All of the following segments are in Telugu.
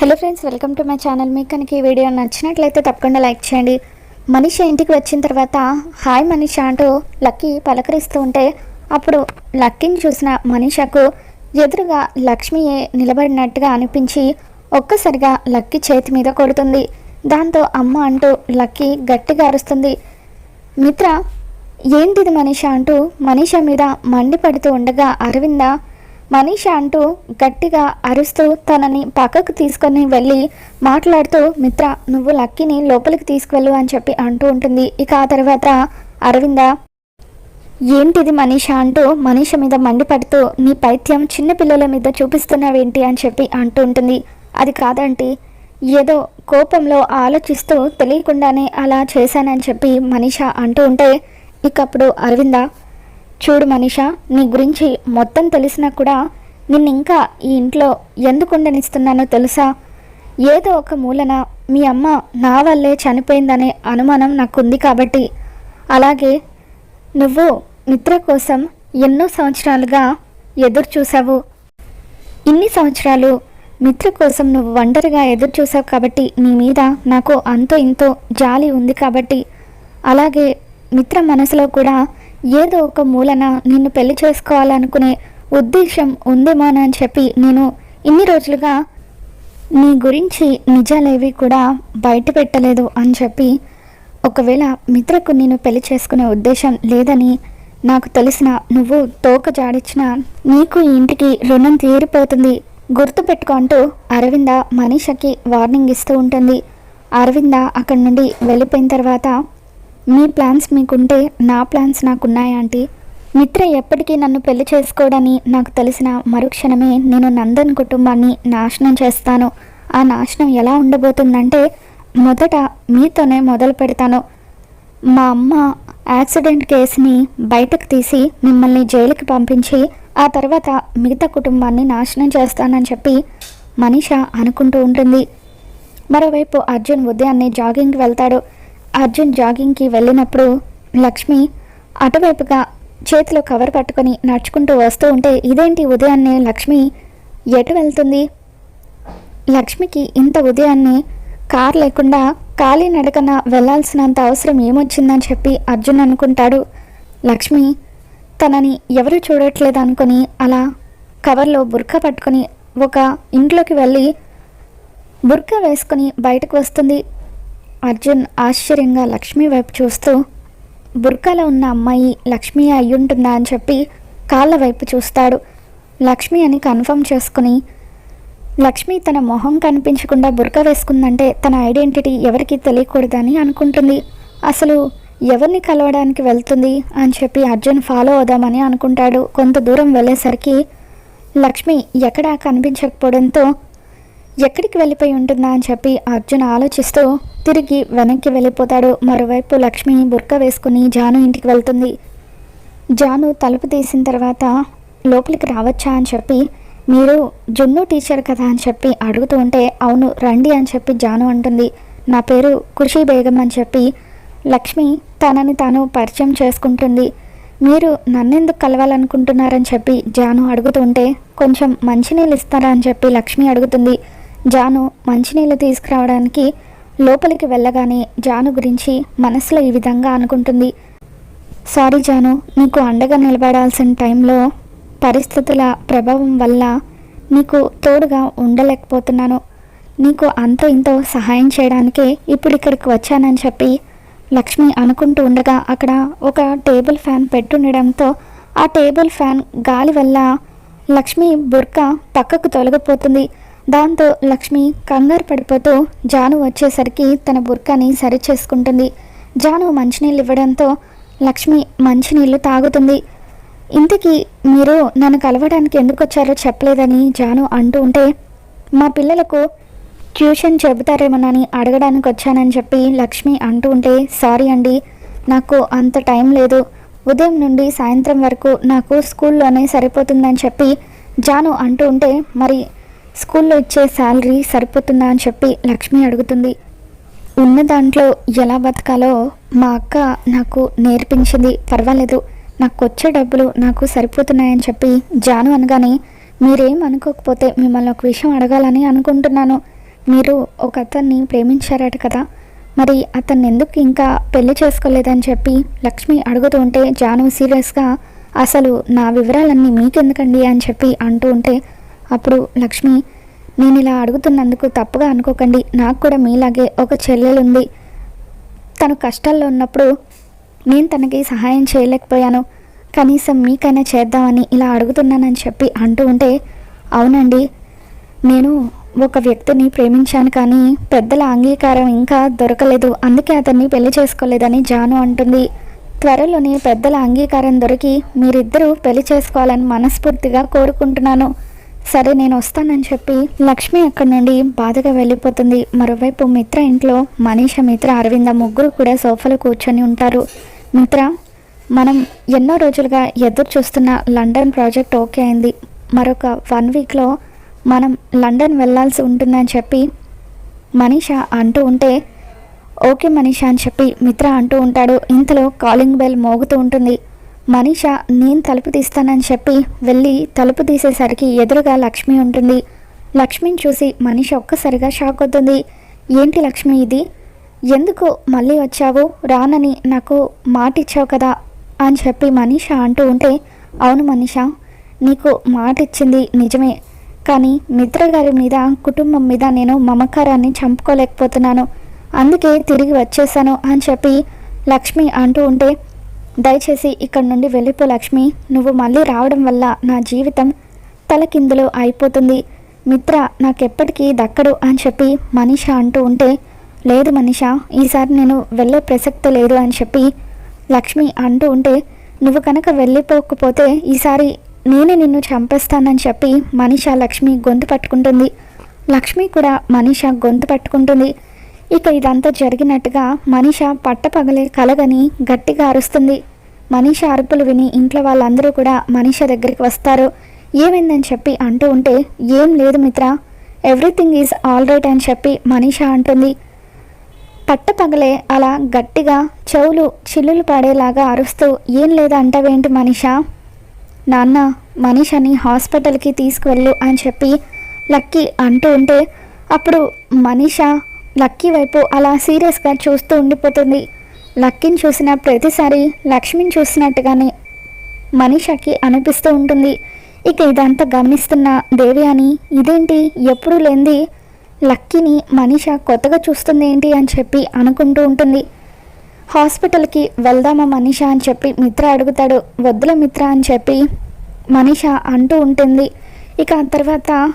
Hello friends welcome to my channel మీకు కనుక ఈ వీడియో నచ్చినట్లయితే తప్పకుండా లైక్ చేయండి. మనిషి ఇంటికి వచ్చిన తర్వాత హాయ్ మనిష అంటూ లక్కీ పలకరిస్తూ ఉంటే అప్పుడు లక్కీని చూసిన మనిషకు ఎదురుగా లక్ష్మియే నిలబడినట్టుగా అనిపించి ఒక్కసారిగా లక్కీ చేతి మీద కొడుతుంది. దాంతో అమ్మ అంటూ లక్కీ గట్టిగా అరుస్తుంది. మిత్ర ఏంటిది మనిష అంటూ మనిష మీద మండిపడుతూ ఉండగా అరవింద మనీష అంటూ గట్టిగా అరుస్తూ తనని పక్కకు తీసుకొని వెళ్ళి మాట్లాడుతూ మిత్ర నువ్వు లక్కీని లోపలికి తీసుకువెళ్ళు అని చెప్పి అంటూ ఉంటుంది. ఇక ఆ తర్వాత అరవింద ఏంటిది మనీష అంటూ మనీష మీద మండిపడుతూ నీ పైత్యం చిన్నపిల్లల మీద చూపిస్తున్నావేంటి అని చెప్పి అంటూ ఉంటుంది. అది కాదంటే ఏదో కోపంలో ఆలోచిస్తూ తెలియకుండానే అలా చేశానని చెప్పి మనీష అంటూ ఉంటే ఇకప్పుడు అరవింద చూడు మనీషా నీ గురించి మొత్తం తెలిసినా కూడా నిన్ను ఇంకా ఈ ఇంట్లో ఎందుకు ఉండనిస్తున్నానో తెలుసా? ఏదో ఒక మూలన మీ అమ్మ నా వల్లే చనిపోయిందనే అనుమానం నాకుంది కాబట్టి. అలాగే నువ్వు మిత్ర కోసం ఎన్నో సంవత్సరాలుగా ఎదురు చూసావు ఇన్ని సంవత్సరాలు మిత్ర కోసం నువ్వు ఒంటరిగా ఎదురు చూసావు కాబట్టి నీ మీద నాకు అంతో ఇంతో జాలి ఉంది కాబట్టి. అలాగే మిత్ర మనసులో కూడా ఏదో ఒక మూలన నిన్ను పెళ్ళి చేసుకోవాలనుకునే ఉద్దేశం ఉందేమోనని చెప్పి నేను ఇన్ని రోజులుగా నీ గురించి నిజాలేవి కూడా బయట పెట్టలేదు అని చెప్పి ఒకవేళ మిత్రకు నేను పెళ్ళి చేసుకునే ఉద్దేశం లేదని నాకు తెలిసిన నువ్వు తోక జాడిచ్చిన నీకు ఈ ఇంటికి రుణం తీరిపోతుంది గుర్తు పెట్టుకుంటూ అరవింద మనీషకి వార్నింగ్ ఇస్తూ ఉంటుంది. అరవింద అక్కడి నుండి వెళ్ళిపోయిన తర్వాత మీ ప్లాన్స్ మీకుంటే నా ప్లాన్స్ నాకున్నాయా ఆంటీ? మిత్ర ఎప్పటికీ నన్ను పెళ్ళి చేసుకోవడని నాకు తెలిసిన మరుక్షణమే నేను నందన్ కుటుంబాన్ని నాశనం చేస్తాను. ఆ నాశనం ఎలా ఉండబోతుందంటే మొదట మీతోనే మొదలు పెడతాను. మా అమ్మ యాక్సిడెంట్ కేసుని బయటకు తీసి మిమ్మల్ని జైలుకి పంపించి ఆ తర్వాత మిగతా కుటుంబాన్ని నాశనం చేస్తానని చెప్పి మనీష అనుకుంటూ ఉంటుంది. మరోవైపు అర్జున్ ఉదయాన్నే జాగింగ్కి వెళ్తాడు. అర్జున్ జాగింగ్కి వెళ్ళినప్పుడు లక్ష్మి అటువైపుగా చేతిలో కవర్ పట్టుకొని నడుచుకుంటూ వస్తూ ఉంటే ఇదేంటి ఉదయాన్నే లక్ష్మి ఎటు వెళ్తుంది? లక్ష్మికి ఇంత ఉదయాన్నే కార్ లేకుండా ఖాళీ నడకన వెళ్ళాల్సినంత అవసరం ఏమొచ్చిందని చెప్పి అర్జున్ అనుకుంటాడు. లక్ష్మి తనని ఎవరు చూడట్లేదు అనుకొని అలా కవర్లో బుర్కా పట్టుకొని ఒక ఇంట్లోకి వెళ్ళి బుర్కా వేసుకొని బయటకు వస్తుంది. అర్జున్ ఆశ్చర్యంగా లక్ష్మి వైపు చూస్తూ బుర్కాలో ఉన్న అమ్మాయి లక్ష్మి అయ్యుంటుందా అని చెప్పి కాళ్ళ వైపు చూస్తాడు. లక్ష్మి అని కన్ఫర్మ్ చేసుకుని లక్ష్మి తన మొహం కనిపించకుండా బుర్కా వేసుకుందంటే తన ఐడెంటిటీ ఎవరికి తెలియకూడదని అనుకుంటుంది. అసలు ఎవరిని కలవడానికి వెళ్తుంది? అని చెప్పి అర్జున్ ఫాలో అవుదామని అనుకుంటాడు. కొంత దూరం వెళ్ళేసరికి లక్ష్మి ఎక్కడా కనిపించకపోవడంతో ఎక్కడికి వెళ్ళిపోయి ఉంటుందా? అని చెప్పి అర్జున్ ఆలోచిస్తూ తిరిగి వెనక్కి వెళ్ళిపోతాడు. మరోవైపు లక్ష్మి బుర్క వేసుకుని జాను ఇంటికి వెళ్తుంది. జాను తలుపు తీసిన తర్వాత లోపలికి రావచ్చా అని చెప్పి మీరు జున్ను టీచర్ కదా అని చెప్పి అడుగుతూ ఉంటే అవును రండి అని చెప్పి జాను అంటుంది. నా పేరు కృషి బేగం అని చెప్పి లక్ష్మి తనని తాను పరిచయం చేసుకుంటుంది. మీరు నన్నెందుకు కలవాలనుకుంటున్నారని చెప్పి జాను అడుగుతుంటే కొంచెం మంచినీళ్ళు ఇస్తారా అని చెప్పి లక్ష్మి అడుగుతుంది. జాను మంచినీళ్ళు తీసుకురావడానికి లోపలికి వెళ్ళగానే జాను గురించి మనసులో ఈ విధంగా అనుకుంటుంది. సారీ జాను నీకు అండగా నిలబడాల్సిన టైంలో పరిస్థితుల ప్రభావం వల్ల నీకు తోడుగా ఉండలేకపోతున్నాను. నీకు అంత ఇంతో సహాయం చేయడానికే ఇప్పుడు ఇక్కడికి వచ్చానని చెప్పి లక్ష్మి అనుకుంటూ ఉండగా అక్కడ ఒక టేబుల్ ఫ్యాన్ పెట్టుండడంతో ఆ టేబుల్ ఫ్యాన్ గాలి వల్ల లక్ష్మి బుర్క పక్కకు తొలగిపోతుంది. దాంతో లక్ష్మి కంగారు పడిపోతూ జాను వచ్చేసరికి తన బుర్కాని సరి చేసుకుంటుంది జాను మంచినీళ్ళు ఇవ్వడంతో లక్ష్మి మంచినీళ్ళు తాగుతుంది. ఇంతకీ మీరు నన్ను కలవడానికి ఎందుకు వచ్చారో చెప్పలేదని జాను అంటూ ఉంటే మా పిల్లలకు ట్యూషన్ చెబుతారేమోనని అడగడానికి వచ్చానని చెప్పి లక్ష్మి అంటూ ఉంటే సారీ అండి నాకు అంత టైం లేదు. ఉదయం నుండి సాయంత్రం వరకు నాకు స్కూల్లోనే సరిపోతుందని చెప్పి జాను అంటూ ఉంటే మరి స్కూల్లో ఇచ్చే శాలరీ సరిపోతుందా అని చెప్పి లక్ష్మి అడుగుతుంది. ఉన్న దాంట్లో ఎలా బతకాలో మా అక్క నాకు నేర్పించింది పర్వాలేదు. నాకు వచ్చే డబ్బులు నాకు సరిపోతున్నాయని చెప్పి జాను అనగానే మీరేం అనుకోకపోతే మిమ్మల్ని ఒక విషయం అడగాలని అనుకుంటున్నాను. మీరు ఒక అతన్ని ప్రేమించారట కదా. మరి అతన్ని ఎందుకు ఇంకా పెళ్ళి చేసుకోలేదని చెప్పి లక్ష్మి అడుగుతూ ఉంటే జాను సీరియస్గా అసలు నా వివరాలన్నీ మీకెందుకండి? అని చెప్పి అంటూ ఉంటే అప్పుడు లక్ష్మి నేను ఇలా అడుగుతున్నందుకు తప్పుగా అనుకోకండి. నాకు కూడా మీలాగే ఒక చెల్లెలుంది. తను కష్టాల్లో ఉన్నప్పుడు నేను తనకి సహాయం చేయలేకపోయాను. కనీసం మీకైనా చేద్దామని ఇలా అడుగుతున్నానని చెప్పి అంటూ ఉంటే అవునండి నేను ఒక వ్యక్తిని ప్రేమించాను కానీ పెద్దల అంగీకారం ఇంకా దొరకలేదు. అందుకే అతన్ని పెళ్ళి చేసుకోలేదని జాను అంటుంది. త్వరలోనే పెద్దల అంగీకారం దొరికి మీరిద్దరూ పెళ్ళి చేసుకోవాలని మనస్ఫూర్తిగా కోరుకుంటున్నాను. సరే నేను వస్తానని చెప్పి లక్ష్మి అక్కడి నుండి బాధగా వెళ్ళిపోతుంది. మరోవైపు మిత్ర ఇంట్లో మనీష మిత్ర అరవింద ముగ్గురు కూడా సోఫాలో కూర్చొని ఉంటారు. మిత్ర మనం ఎన్నో రోజులుగా ఎదురు చూస్తున్న లండన్ ప్రాజెక్ట్ ఓకే అయింది. మరొక వన్ వీక్లో మనం లండన్ వెళ్ళాల్సి ఉంటుందని చెప్పి మనీష అంటూ ఉంటే ఓకే మనీష అని చెప్పి మిత్ర అంటూ ఉంటాడు. ఇంతలో కాలింగ్ బెల్ మోగుతూ ఉంటుంది. మనీష నేను తలుపు తీస్తానని చెప్పి వెళ్ళి తలుపు తీసేసరికి ఎదురుగా లక్ష్మి ఉంటుంది. లక్ష్మిని చూసి మనీష ఒక్కసారిగా షాక్ అవుతుంది. ఏంటి లక్ష్మి ఇది? ఎందుకు మళ్ళీ వచ్చావు? రానని నాకు మాట ఇచ్చావు కదా అని చెప్పి మనీష అంటూ ఉంటే అవును మనీష నీకు మాట ఇచ్చింది నిజమే. కానీ మిత్ర గారి మీద కుటుంబం మీద నేను మమకారాన్ని చంపుకోలేకపోతున్నాను. అందుకే తిరిగి వచ్చేసాను అని చెప్పి లక్ష్మి అంటూ ఉంటే దయచేసి ఇక్కడ నుండి వెళ్ళిపో లక్ష్మి. నువ్వు మళ్ళీ రావడం వల్ల నా జీవితం తలకిందులో అయిపోతుంది. మిత్ర నాకెప్పటికీ దక్కడు అని చెప్పి మనీష అంటూ ఉంటే లేదు మనీష ఈసారి నేను వెళ్ళే ప్రసక్తి లేదు అని చెప్పి లక్ష్మి అంటూ ఉంటే నువ్వు కనుక వెళ్ళిపోకపోతే ఈసారి నేనే నిన్ను చంపేస్తానని చెప్పి మనీష లక్ష్మి గొంతు పట్టుకుంటుంది. లక్ష్మి కూడా మనీష గొంతు పట్టుకుంటుంది. ఇక ఇదంతా జరిగినట్టుగా మనీష పట్టపగలే కలగని గట్టిగా అరుస్తుంది. మనీష అరుపులు విని ఇంట్లో వాళ్ళందరూ కూడా మనీష దగ్గరికి వస్తారు. ఏమైందని చెప్పి అంటూ ఉంటే ఏం లేదు మిత్ర ఎవ్రీథింగ్ ఈజ్ ఆల్ రైట్ అని చెప్పి మనీష అంటుంది. పట్టపగలే అలా గట్టిగా చెవులు చిల్లులు పడేలాగా అరుస్తూ ఏం లేదా అంటావేంటి మనీష? నాన్న మనీషని హాస్పిటల్కి తీసుకువెళ్ళు అని చెప్పి లక్కీ అంటూ ఉంటే అప్పుడు మనీష లక్కీ వైపు అలా సీరియస్గా చూస్తూ ఉండిపోతుంది. లక్కీని చూసిన ప్రతిసారి లక్ష్మిని చూసినట్టుగానే మనీషాకి అనిపిస్తూ ఉంటుంది. ఇక ఇదంతా గమనిస్తున్న దేవి అని ఇదేంటి? ఎప్పుడు లేనిది లక్కీని మనీష కొత్తగా చూస్తుంది ఏంటి? అని చెప్పి అనుకుంటూ ఉంటుంది. హాస్పిటల్కి వెళ్దామా మనీష? అని చెప్పి మిత్ర అడుగుతాడు. వద్దుల మిత్ర అని చెప్పి మనీష అంటూ ఉంటుంది. ఇక ఆ తర్వాత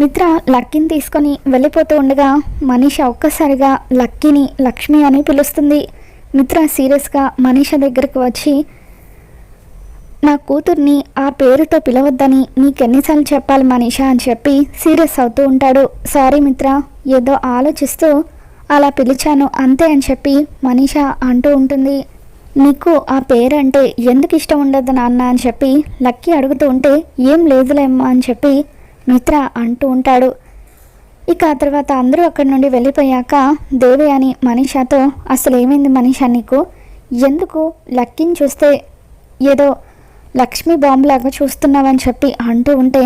మిత్ర లక్కీని తీసుకొని వెళ్ళిపోతూ ఉండగా మనీష ఒక్కసారిగా లక్కీని లక్ష్మి అని పిలుస్తుంది. మిత్ర సీరియస్గా మనీష దగ్గరకు వచ్చి నా కూతుర్ని ఆ పేరుతో పిలవద్దని నీకెన్నిసార్లు చెప్పాలి మనీష అని చెప్పి సీరియస్ అవుతూ ఉంటాడు. సారీ మిత్ర ఏదో ఆలోచిస్తూ అలా పిలిచాను అంతే అని చెప్పి మనీష అంటూ ఉంటుంది. నీకు ఆ పేరంటే ఎందుకు ఇష్టం ఉండదు నాన్న అని చెప్పి లక్కీ అడుగుతూ ఉంటే ఏం లేదులేమ్మా అని చెప్పి మిత్ర అంటూ ఉంటాడు. ఇక ఆ తర్వాత అందరూ అక్కడి నుండి వెళ్ళిపోయాక దేవి అని మనీషాతో అసలు ఏమైంది మనీషా నీకు? ఎందుకు లక్కీని చూస్తే ఏదో లక్ష్మీ బాంబులాగా చూస్తున్నావని చెప్పి అంటూ ఉంటే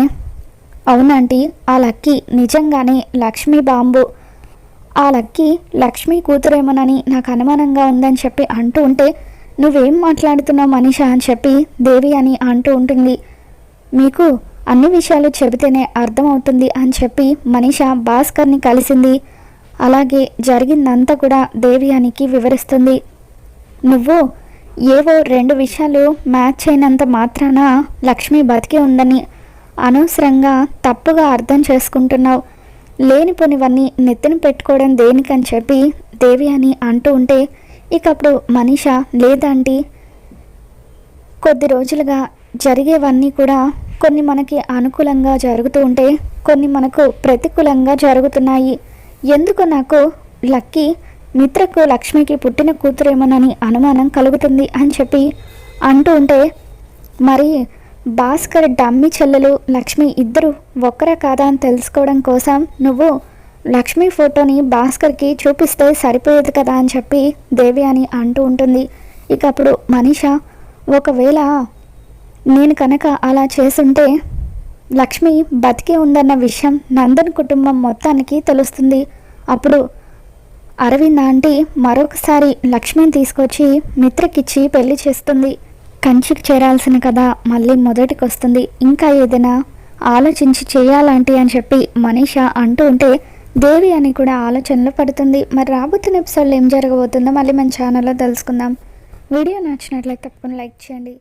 అవునంటీ ఆ లక్కీ నిజంగానే లక్ష్మీ బాంబు. ఆ లక్కీ లక్ష్మీ కూతురేమోనని నాకు అనుమానంగా ఉందని చెప్పి అంటూ ఉంటే నువ్వేం మాట్లాడుతున్నావు మనీషా? అని చెప్పి దేవి అని అంటూ ఉంటుంది. మీకు అన్ని విషయాలు చెబితేనే అర్థమవుతుంది అని చెప్పి మనీష భాస్కర్ని కలిసింది. అలాగే జరిగిందంతా కూడా దేవియానికి వివరిస్తుంది. నువ్వు ఏవో రెండు విషయాలు మ్యాచ్ అయినంత మాత్రాన లక్ష్మి బతికి ఉందని అనవసరంగా తప్పుగా అర్థం చేసుకుంటున్నావు. లేనిపోనివన్నీ నెత్తిన పెట్టుకోవడం దేనికని చెప్పి దేవి అని అంటూ ఉంటే ఇక అప్పుడు మనీష లేదంటే కొద్ది రోజులుగా జరిగేవన్నీ కూడా కొన్ని మనకి అనుకూలంగా జరుగుతూ ఉంటే కొన్ని మనకు ప్రతికూలంగా జరుగుతున్నాయి. ఎందుకు నాకు లక్కీ మిత్రకు లక్ష్మికి పుట్టిన కూతురేమోనని అనుమానం కలుగుతుంది అని చెప్పి అంటూ ఉంటే మరి భాస్కర్ డమ్మి చెల్లెలు లక్ష్మి ఇద్దరు ఒక్కరే కాదా అని తెలుసుకోవడం కోసం నువ్వు లక్ష్మి ఫోటోని భాస్కర్కి చూపిస్తే సరిపోయేది కదా అని చెప్పి దేవి అని అంటూ ఉంటుంది. ఇక అప్పుడు మనీష ఒకవేళ నేను కనుక అలా చేసుంటే లక్ష్మి బతికి ఉందన్న విషయం నందన్ కుటుంబం మొత్తానికి తెలుస్తుంది. అప్పుడు అరవింద్ ఆంటీ మరొకసారి లక్ష్మిని తీసుకొచ్చి మిత్రకిచ్చి పెళ్ళి చేస్తుంది. కంచికి చేరాల్సిన కథ మళ్ళీ మొదటికి వస్తుంది ఇంకా ఏదైనా ఆలోచించి చేయాలంటే అని చెప్పి మనీష అంటూ ఉంటే దేవి అని కూడా ఆలోచనలో పడుతుంది. మరి రాబోతున్న ఎపిసోడ్లో ఏం జరగబోతుందో మళ్ళీ మన ఛానల్లో తెలుసుకుందాం. వీడియో నచ్చినట్లయితే తప్పకుండా లైక్ చేయండి.